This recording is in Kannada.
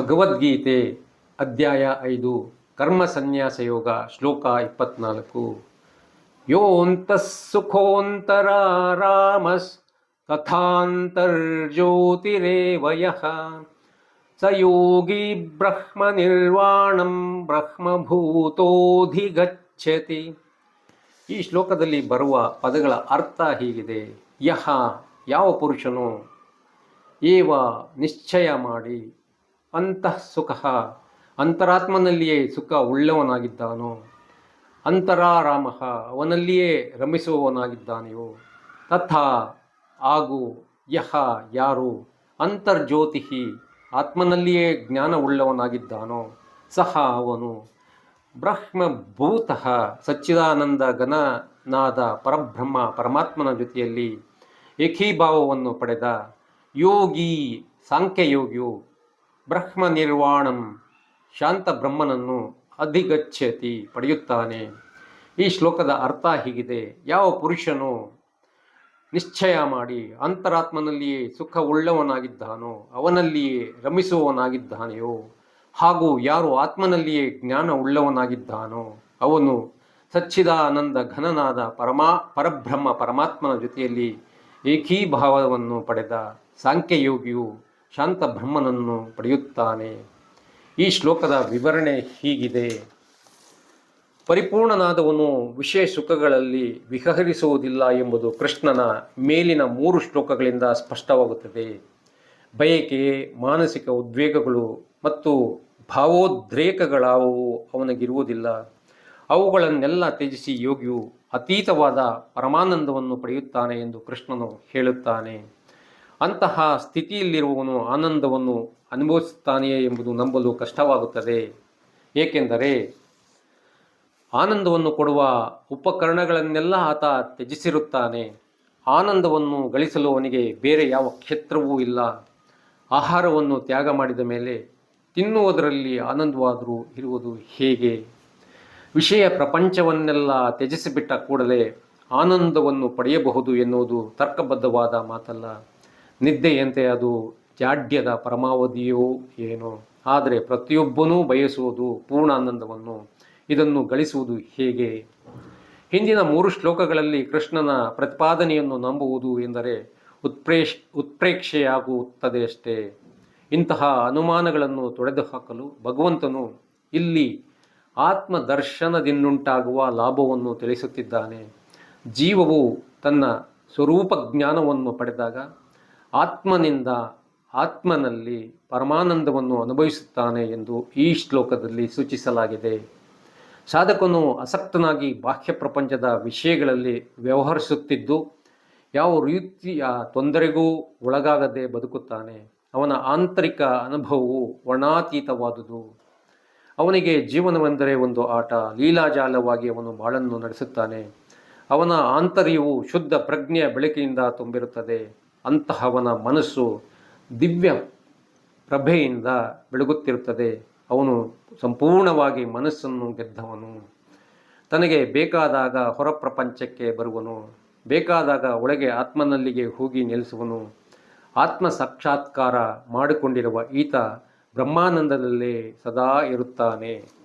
ಭಗವದ್ಗೀತೆ ಅಧ್ಯಾಯ ಐದು, ಕರ್ಮ ಸನ್ಯಾಸ ಯೋಗ, ಶ್ಲೋಕ ಇಪ್ಪತ್ನಾಲ್ಕು. ಯೋಂತಃ ಸುಖೋಂತರಾರಾಮಸ್ ತಥಾಂತರ್ಜ್ಯೋತಿರೇವ ಯಃ ಸ ಯೋಗಿ ಬ್ರಹ್ಮ ನಿರ್ವಾಣಂ ಬ್ರಹ್ಮಭೂತೋಧಿಗಚ್ಚತಿ ಈ ಶ್ಲೋಕದಲ್ಲಿ ಬರುವ ಪದಗಳ ಅರ್ಥ ಹೀಗಿದೆ. ಯಹ, ಯಾವ ಪುರುಷನು, ಏವ, ನಿಶ್ಚಯ ಮಾಡಿ. ಅಂತಃ ಸುಖ. ಅಂತರಾತ್ಮನಲ್ಲಿಯೇ ಸುಖ ಉಳ್ಳವನಾಗಿದ್ದಾನೋ? ಅಂತರಾರಾಮ, ಅವನಲ್ಲಿಯೇ ರಮಿಸುವವನಾಗಿದ್ದಾನೆಯೋ? ತಥಾ ಆಗು ಯಹ ಯಾರು? ಅಂತರ್ಜ್ಯೋತಿ, ಆತ್ಮನಲ್ಲಿಯೇ ಜ್ಞಾನ ಉಳ್ಳವನಾಗಿದ್ದಾನೋ? ಸಹ ಅವನು. ಬ್ರಹ್ಮಭೂತ, ಸಚ್ಚಿದಾನಂದ ಘನನಾದ ಪರಬ್ರಹ್ಮ ಪರಮಾತ್ಮನ ಜೊತೆಯಲ್ಲಿ ಏಕೀಭಾವವನ್ನು ಪಡೆದ ಯೋಗಿ, ಸಾಂಖ್ಯಯೋಗಿಯು ಬ್ರಹ್ಮ ನಿರ್ವಾಣಂ ಶಾಂತ ಬ್ರಹ್ಮನನ್ನು ಅಧಿಗಚ್ಚತಿ ಪಡೆಯುತ್ತಾನೆ. ಈ ಶ್ಲೋಕದ ಅರ್ಥ ಹೀಗಿದೆ. ಯಾವ ಪುರುಷನು ನಿಶ್ಚಯ ಮಾಡಿ ಅಂತರಾತ್ಮನಲ್ಲಿಯೇ ಸುಖ ಉಳ್ಳವನಾಗಿದ್ದಾನೋ ಅವನಲ್ಲಿಯೇ ರಮಿಸುವವನಾಗಿದ್ದಾನೆಯೋ, ಹಾಗೂ ಯಾರು ಆತ್ಮನಲ್ಲಿಯೇ ಜ್ಞಾನ ಉಳ್ಳವನಾಗಿದ್ದಾನೋ ಅವನು ಸಚ್ಚಿದಾನಂದ ಘನನಾದ ಪರಮಾ, ಪರಬ್ರಹ್ಮ ಪರಮಾತ್ಮನ ಜೊತೆಯಲ್ಲಿ ಏಕೀಭಾವವನ್ನು ಪಡೆದ ಸಾಂಖ್ಯಯೋಗಿಯು ಶಾಂತ ಬ್ರಹ್ಮನನ್ನು ಪಡೆಯುತ್ತಾನೆ. ಈ ಶ್ಲೋಕದ ವಿವರಣೆ ಹೀಗಿದೆ. ಪರಿಪೂರ್ಣನಾದವನು ವಿಷಯ ಸುಖಗಳಲ್ಲಿ ವಿಹರಿಸುವುದಿಲ್ಲ ಎಂಬುದು ಕೃಷ್ಣನ ಮೇಲಿನ ಮೂರು ಶ್ಲೋಕಗಳಿಂದ ಸ್ಪಷ್ಟವಾಗುತ್ತದೆ. ಬಯಕೆ, ಮಾನಸಿಕ ಉದ್ವೇಗಗಳು ಮತ್ತು ಭಾವೋದ್ರೇಕಗಳಾವುವು ಅವನಿಗಿರುವುದಿಲ್ಲ. ಅವುಗಳನ್ನೆಲ್ಲ ತ್ಯಜಿಸಿ ಯೋಗಿಯು ಅತೀತವಾದ ಪರಮಾನಂದವನ್ನು ಪಡೆಯುತ್ತಾನೆ ಎಂದು ಕೃಷ್ಣನು ಹೇಳುತ್ತಾನೆ. ಅಂತಹ ಸ್ಥಿತಿಯಲ್ಲಿರುವವನು ಆನಂದವನ್ನು ಅನುಭವಿಸುತ್ತಾನೆಯೇ ಎಂಬುದು ನಂಬಲು ಕಷ್ಟವಾಗುತ್ತದೆ. ಏಕೆಂದರೆ ಆನಂದವನ್ನು ಕೊಡುವ ಉಪಕರಣಗಳನ್ನೆಲ್ಲ ಆತ ತ್ಯಜಿಸಿರುತ್ತಾನೆ. ಆನಂದವನ್ನು ಗಳಿಸಲು ಅವನಿಗೆ ಬೇರೆ ಯಾವ ಕ್ಷೇತ್ರವೂ ಇಲ್ಲ. ಆಹಾರವನ್ನು ತ್ಯಾಗ ಮಾಡಿದ ಮೇಲೆ ತಿನ್ನುವುದರಲ್ಲಿ ಆನಂದವಾದರೂ ಇರುವುದು ಹೇಗೆ? ವಿಷಯ ಪ್ರಪಂಚವನ್ನೆಲ್ಲ ತ್ಯಜಿಸಿಬಿಟ್ಟ ಕೂಡಲೇ ಆನಂದವನ್ನು ಪಡೆಯಬಹುದು ಎನ್ನುವುದು ತರ್ಕಬದ್ಧವಾದ ಮಾತಲ್ಲ. ನಿದ್ದೆಯಂತೆ ಅದು ಜಾಡ್ಯದ ಪರಮಾವಧಿಯೋ ಏನೋ. ಆದರೆ ಪ್ರತಿಯೊಬ್ಬನೂ ಬಯಸುವುದು ಪೂರ್ಣಾನಂದವನ್ನು ಇದನ್ನು ಗಳಿಸುವುದು ಹೇಗೆ? ಹಿಂದಿನ ಮೂರು ಶ್ಲೋಕಗಳಲ್ಲಿ ಕೃಷ್ಣನ ಪ್ರತಿಪಾದನೆಯನ್ನು ನಂಬುವುದು ಎಂದರೆ ಉತ್ಪ್ರೇಷ್, ಉತ್ಪ್ರೇಕ್ಷೆಯಾಗುತ್ತದೆ ಅಷ್ಟೇ. ಇಂತಹ ಅನುಮಾನಗಳನ್ನು ತೊಡೆದುಹಾಕಲು ಭಗವಂತನು ಇಲ್ಲಿ ಆತ್ಮದರ್ಶನದಿಂದುಂಟಾಗುವ ಲಾಭವನ್ನು ತಿಳಿಸುತ್ತಿದ್ದಾನೆ. ಜೀವವು ತನ್ನ ಸ್ವರೂಪ ಜ್ಞಾನವನ್ನು ಪಡೆದಾಗ ಆತ್ಮನಿಂದ ಆತ್ಮನಲ್ಲಿ ಪರಮಾನಂದವನ್ನು ಅನುಭವಿಸುತ್ತಾನೆ ಎಂದು ಈ ಶ್ಲೋಕದಲ್ಲಿ ಸೂಚಿಸಲಾಗಿದೆ. ಸಾಧಕನು ಅಸಕ್ತನಾಗಿ ಬಾಹ್ಯ ಪ್ರಪಂಚದ ವಿಷಯಗಳಲ್ಲಿ ವ್ಯವಹರಿಸುತ್ತಿದ್ದು, ಯಾವ ರೀತಿಯ ತೊಂದರೆಗೂ ಒಳಗಾಗದೆ ಬದುಕುತ್ತಾನೆ. ಅವನ ಆಂತರಿಕ ಅನುಭವವು ವರ್ಣಾತೀತವಾದುದು. ಅವನಿಗೆ ಜೀವನವೆಂದರೆ ಒಂದು ಆಟ. ಲೀಲಾಜಾಲವಾಗಿ ಅವನು ಬಾಳನ್ನು ನಡೆಸುತ್ತಾನೆ. ಅವನ ಆಂತರ್ಯವು ಶುದ್ಧ ಪ್ರಜ್ಞೆಯ ಬೆಳಕಿನಿಂದ ತುಂಬಿರುತ್ತದೆ. ಅಂತಹವನ ಮನಸ್ಸು ದಿವ್ಯ ಪ್ರಭೆಯಿಂದ ಬೆಳಗುತ್ತಿರುತ್ತದೆ. ಅವನು ಸಂಪೂರ್ಣವಾಗಿ ಮನಸ್ಸನ್ನು ಗೆದ್ದವನು. ತನಗೆ ಬೇಕಾದಾಗ ಹೊರ ಪ್ರಪಂಚಕ್ಕೆ ಬರುವನು. ಬೇಕಾದಾಗ ಒಳಗೆ ಆತ್ಮನಲ್ಲಿಗೆ ಹೋಗಿ ನೆಲೆಸುವನು. ಆತ್ಮ ಸಾಕ್ಷಾತ್ಕಾರ ಮಾಡಿಕೊಂಡಿರುವ ಈತ ಬ್ರಹ್ಮಾನಂದದಲ್ಲೇ ಸದಾ ಇರುತ್ತಾನೆ.